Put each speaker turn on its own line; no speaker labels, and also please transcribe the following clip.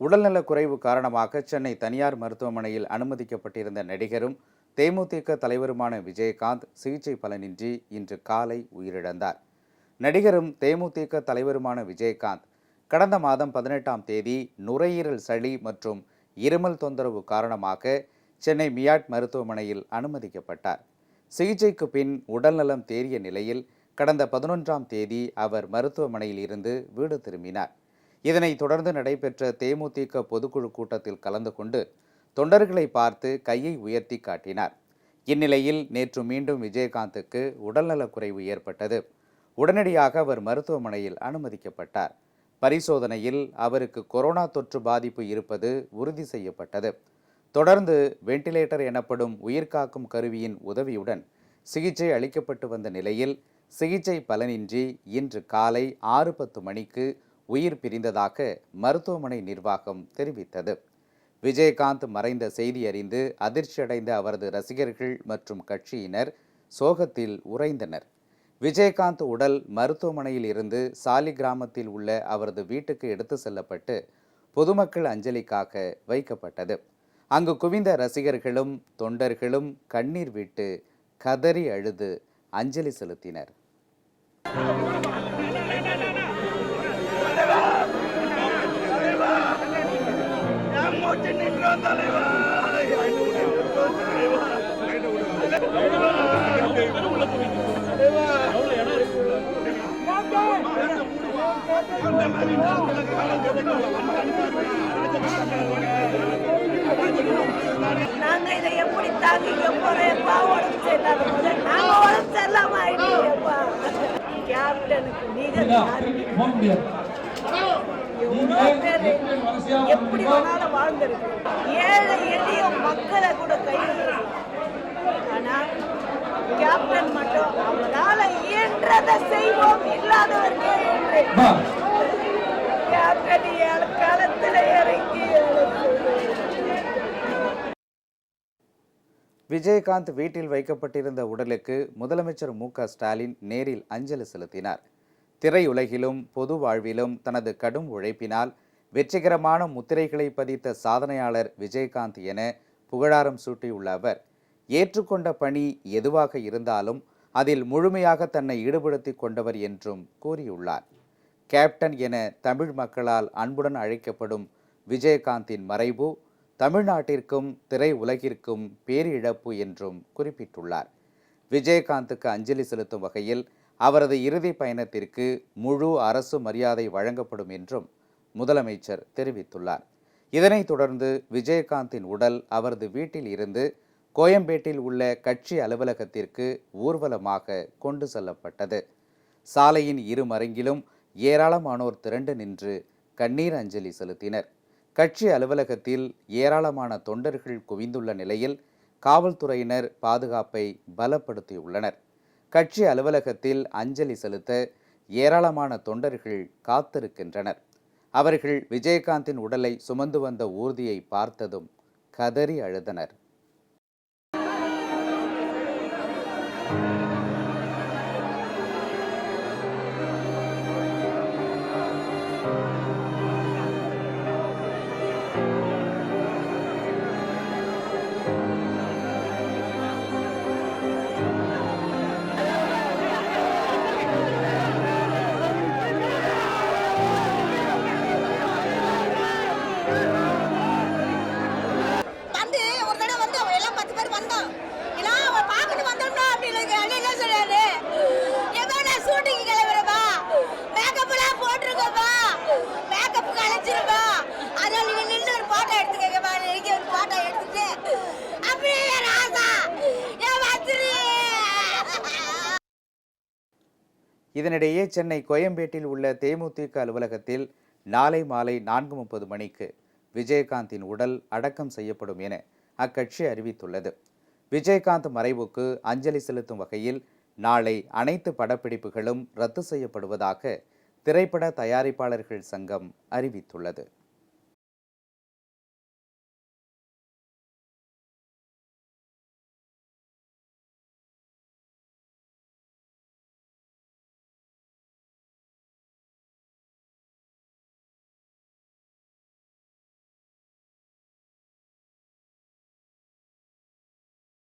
உடல்நலக் குறைவு காரணமாக சென்னை தனியார் மருத்துவமனையில் அனுமதிக்கப்பட்டிருந்த நடிகரும் தேமுதிக தலைவருமான விஜயகாந்த் சிகிச்சை பலனின்றி இன்று காலை உயிரிழந்தார். நடிகரும் தேமுதிக தலைவருமான விஜயகாந்த் கடந்த மாதம் பதினெட்டாம் தேதி நுரையீரல் சளி மற்றும் இருமல் தொந்தரவு காரணமாக சென்னை மியாட் மருத்துவமனையில் அனுமதிக்கப்பட்டார். சிகிச்சைக்கு பின் உடல்நலம் தேறிய நிலையில் கடந்த பதினொன்றாம் தேதி அவர் மருத்துவமனையில் இருந்து வீடு திரும்பினார். இதனைத் தொடர்ந்து நடைபெற்ற தேமுதிக பொதுக்குழு கூட்டத்தில் கலந்து கொண்டு தொண்டர்களை பார்த்து கையை உயர்த்தி காட்டினார். இந்நிலையில் நேற்று மீண்டும் விஜயகாந்துக்கு உடல்நலக் குறைவு ஏற்பட்டது. உடனடியாக அவர் மருத்துவமனையில் அனுமதிக்கப்பட்டார். பரிசோதனையில் அவருக்கு கொரோனா தொற்று பாதிப்பு இருப்பது உறுதி செய்யப்பட்டது. தொடர்ந்து வெண்டிலேட்டர் எனப்படும் உயிர்காக்கும் கருவியின் உதவியுடன் சிகிச்சை அளிக்கப்பட்டு வந்த நிலையில் சிகிச்சை பலனின்றி இன்று காலை ஆறு பத்து மணிக்கு உயிர் பிரிந்ததாக மருத்துவமனை நிர்வாகம் தெரிவித்தது. விஜயகாந்த் மறைந்த செய்தி அறிந்து அதிர்ச்சியடைந்த அவரது ரசிகர்கள் மற்றும் கட்சியினர் சோகத்தில் உறைந்தனர். விஜயகாந்த் உடல் மருத்துவமனையில் இருந்து சாலி கிராமத்தில் உள்ள அவரது வீட்டுக்கு எடுத்து செல்லப்பட்டு பொதுமக்கள் அஞ்சலிக்காக வைக்கப்பட்டது. அங்கு குவிந்த ரசிகர்களும் தொண்டர்களும் கண்ணீர் விட்டு கதறி அழுது அஞ்சலி செலுத்தினர்.
நாங்க இதை எப்படி தாங்கிக்க போறேன்ப்பா உடம்பு சரியில்லாத போது நாங்க உடம்பு சரியில்லாம கேப்டனுக்கு நீங்க எப்படி வேணாலும் வாழ்ந்திருக்கு. ஏழை எளிய மக்களை கூட கைவிடுறோம் ஆனா கேப்டன் மட்டும் அவரால இயன்றதை செய்வோம் இல்லாதவர்க்கே என்று அடியால் களத்தில் இறங்கி
விஜயகாந்த் வீட்டில் வைக்கப்பட்டிருந்த உடலுக்கு முதலமைச்சர் மு க ஸ்டாலின் நேரில் அஞ்சலி செலுத்தினார். திரையுலகிலும் பொது வாழ்விலும் தனது கடும் உழைப்பினால் வெற்றிகரமான முத்திரைகளை பதித்த சாதனையாளர் விஜயகாந்த் என புகழாரம் சூட்டியுள்ள அவர் ஏற்றுக்கொண்ட பணி எதுவாக இருந்தாலும் அதில் முழுமையாக தன்னை ஈடுபடுத்தி கொண்டவர் என்றும் கூறியுள்ளார். கேப்டன் என தமிழ் மக்களால் அன்புடன் அழைக்கப்படும் விஜயகாந்தின் மறைவு தமிழ்நாட்டிற்கும் திரை உலகிற்கும் பேரிழப்பு என்றும் குறிப்பிட்டுள்ளார். விஜயகாந்துக்கு அஞ்சலி செலுத்தும் வகையில் அவரது இறுதி பயணத்திற்கு முழு அரசு மரியாதை வழங்கப்படும் என்றும் முதலமைச்சர் தெரிவித்துள்ளார். இதனைத் தொடர்ந்து விஜயகாந்தின் உடல் அவரது வீட்டில் இருந்து கோயம்பேட்டில் உள்ள கட்சி அலுவலகத்திற்கு ஊர்வலமாக கொண்டு செல்லப்பட்டது. சாலையின் இரு மருங்கிலும் ஏராளமானோர் திரண்டு நின்று கண்ணீர் அஞ்சலி செலுத்தினர். கட்சி அலுவலகத்தில் ஏராளமான தொண்டர்கள் குவிந்துள்ள நிலையில் காவல்துறையினர் பாதுகாப்பை பலப்படுத்தியுள்ளனர். கட்சி அலுவலகத்தில் அஞ்சலி செலுத்த ஏராளமான தொண்டர்கள் காத்திருக்கின்றனர். அவர்கள் விஜயகாந்தின் உடலை சுமந்து வந்த ஊர்தியை பார்த்ததும் கதறி அழுதனர். இதனிடையே சென்னை கோயம்பேட்டில் உள்ள தேமுதிக அலுவலகத்தில் நாளை மாலை நான்கு முப்பது மணிக்கு விஜயகாந்தின் உடல் அடக்கம் செய்யப்படும் என அக்கட்சி அறிவித்துள்ளது. விஜயகாந்த் மறைவுக்கு அஞ்சலி செலுத்தும் வகையில் நாளை அனைத்து படப்பிடிப்புகளும் ரத்து செய்யப்படுவதாக திரைப்பட தயாரிப்பாளர்கள் சங்கம் அறிவித்துள்ளது.